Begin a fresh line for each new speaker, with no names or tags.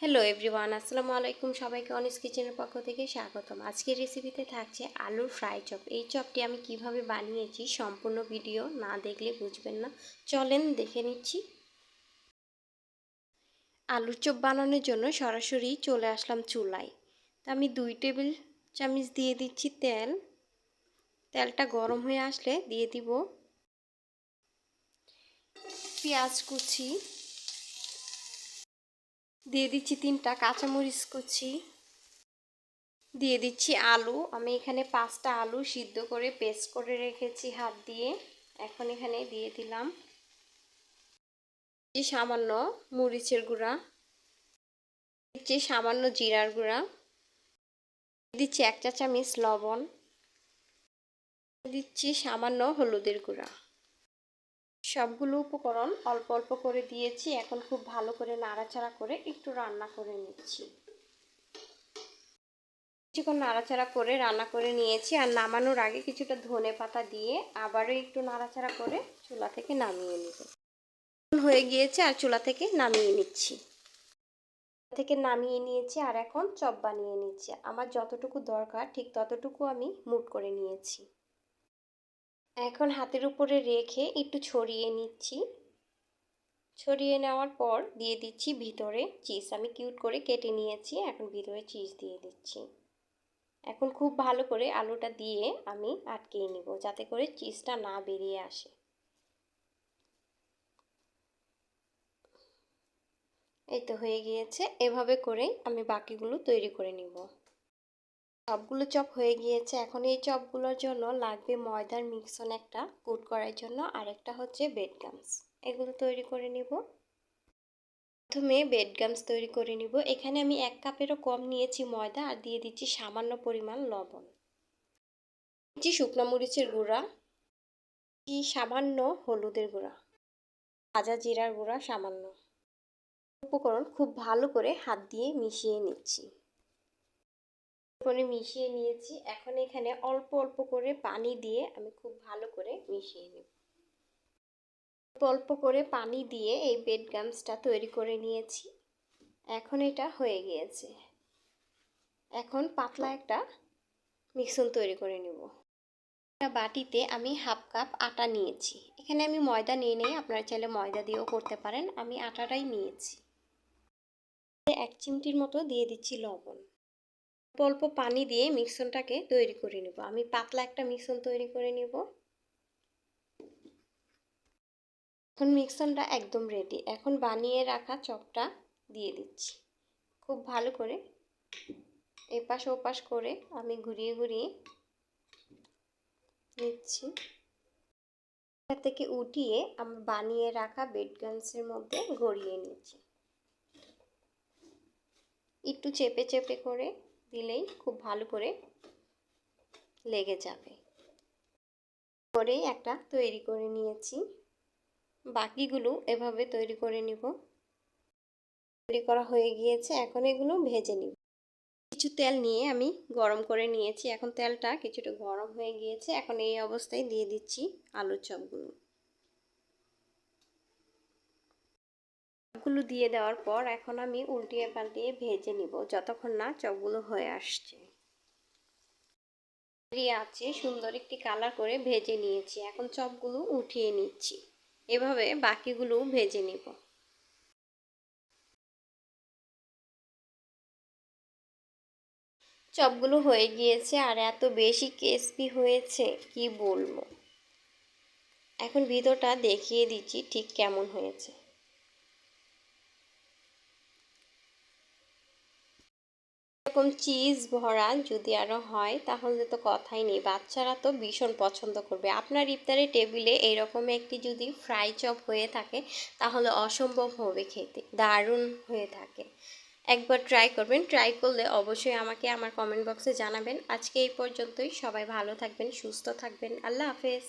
Hello everyone আসসালামু আলাইকুম। সবাইকে অনিস কিচেনের পক্ষ থেকে স্বাগতম। আজকের রেসিপিতে থাকছে আলুর ফ্রাই চপ এই চপটি আমি কীভাবে বানিয়েছি সম্পূর্ণ ভিডিও না দেখলে বুঝবেন না। চলেন দেখে নিচ্ছি। আলুর চপ বানানোর জন্য সরাসরি চলে আসলাম চুলায়। তা আমি দুই টেবিল চামচ দিয়ে দিচ্ছি তেল। তেলটা গরম হয়ে আসলে দিয়ে দিব। পেঁয়াজ কুচি। দিয়ে দিচ্ছি তিনটা কাঁচামরিচ কুচি। দিয়ে দিচ্ছি আলু। আমি এখানে পাঁচটা আলু সিদ্ধ করে, পেস্ট করে রেখেছি হাত দিয়ে। এখন এখানে দিয়ে দিলাম সামান্য মরিচের গুঁড়া। দিচ্ছি সামান্য জিরার গুঁড়া। দিচ্ছি এক চা চামচ লবণ। দিচ্ছি সামান্য হলুদের গুঁড়া। সবগুলো উপকরণ অল্প অল্প করে দিয়েছি। এখন খুব ভালো করে নাড়াচাড়া করে একটু রান্না করে নিচ্ছি। কিছুক্ষণ নাড়াচাড়া করে রান্না করে নিয়েছি আর নামানোর আগে কিছুটা ধনে পাতা দিয়ে আবারও একটু নাড়াচাড়া করে চুলা থেকে নামিয়ে নিব। হয়ে গিয়েছে আর চুলা থেকে নামিয়ে নিচ্ছি। থেকে নামিয়ে নিয়েছি আর এখন চপ বানিয়ে নিচ্ছি। আমার যতটুকু দরকার ঠিক ততটুকু আমি মুট করে নিয়েছি। এখন হাতের উপরে রেখে একটু ছড়িয়ে নিচ্ছি। ছড়িয়ে নেওয়ার পর দিয়ে দিচ্ছি ভিতরে চিজ। আমি কিউট করে কেটে নিয়েছি, এখন ভিতরে চিজ দিয়ে দিচ্ছি। এখন খুব ভালো করে আলুটা দিয়ে আমি আটকিয়ে নিব, যাতে করে চিজটা না বেরিয়ে আসে। এই তো হয়ে গিয়েছে, এভাবে করেই আমি বাকিগুলো তৈরি করে নিব। সবগুলো চপ হয়ে গিয়েছে। এখন এই চপগুলোর জন্য লাগবে ময়দার মিক্সন একটা কুট করার জন্য। আর একটা হচ্ছে বেড গামস। এগুলো তৈরি করে নিব। প্রথমে বেড গামস তৈরি করে নিব। এখানে আমি এক কাপেরও কম নিয়েছি ময়দা আর দিয়ে দিচ্ছি সামান্য পরিমাণ লবণ। দিচ্ছি শুকনো মরিচের গুঁড়া। কি সামান্য হলুদের গুঁড়া। ভাজা জিরার গুঁড়া সামান্য। উপকরণ খুব ভালো করে হাত দিয়ে মিশিয়ে নিচ্ছি। করে মিশিয়ে নিয়েছি। এখন এখানে অল্প অল্প করে পানি দিয়ে আমি খুব ভালো করে মিশিয়ে নেব। অল্প অল্প করে পানি দিয়ে এই বেড গামসটা তৈরি করে নিয়েছি। এখন এটা হয়ে গিয়েছে। এখন পাতলা একটা মিক্সন তৈরি করে নেব। একটা বাটিতে আমি হাফ কাপ আটা নিয়েছি। এখানে আমি ময়দা নিয়ে নেই, আপনারা চাইলে ময়দা দিয়েও করতে পারেন। আমি আটাটাই নিয়েছি। এক চিমটির মতো দিয়ে দিচ্ছি লবণ। অল্প অল্প পানি দিয়ে মিক্সনটাকে তৈরি করে নেব। আমি পাতলা একটা মিক্সন তৈরি করে নেব। এখন মিক্সনটা একদম রেডি এখন বানিয়ে রাখা চপটা দিয়ে দিচ্ছি। খুব ভালো করে এপাশ ওপাশ করে আমি ঘুরিয়ে ঘুরিয়ে নিচ্ছি। থেকে উঠিয়ে আমি বানিয়ে রাখা বেডগানসের মধ্যে গড়িয়ে নিচ্ছি। একটু চেপে চেপে করে দিলেই খুব ভালো করে লেগে যাবে। করেই একটা তৈরি করে নিয়েছি। বাকিগুলো এভাবে তৈরি করে নিব। তৈরি করা হয়ে গিয়েছে, এখন এগুলো ভেজে নিব। কিছু তেল নিয়ে আমি গরম করে নিয়েছি। এখন তেলটা কিছুটা গরম হয়ে গিয়েছে। এখন এই অবস্থায় দিয়ে দিচ্ছি আলুর চপগুলো। চপগুলো দিয়ে দেওয়ার পর এখন আমি উল্টিয়ে পাল্টিয়ে ভেজে নিব, যতক্ষণ না চপগুলো হয়ে আসছে। আছে, সুন্দর একটি কালার করে ভেজে নিয়েছি। এখন চপগুলো উঠিয়ে নিচ্ছি। এভাবে বাকিগুলো ভেজে নিব। চপগুলো হয়ে গিয়েছে আর এত বেশি ক্রিসপি হয়েছে, কি বলব? এখন ভিতরটা দেখিয়ে দিচ্ছি ঠিক কেমন হয়েছে। এরকম চিজ ভরা যদি আরও হয়, তাহলে তো কথাই নেই। বাচ্চারা তো ভীষণ পছন্দ করবে। আপনার ইফতারের টেবিলে এইরকম একটি যদি ফ্রাই চপ হয়ে থাকে, তাহলে অসম্ভব হবে খেতে। দারুণ হয়ে থাকে। একবার ট্রাই করবেন। ট্রাই করলে অবশ্যই আমাকে আমার কমেন্ট বক্সে জানাবেন। আজকে এই পর্যন্তই। সবাই ভালো থাকবেন, সুস্থ থাকবেন। আল্লাহ হাফেজ।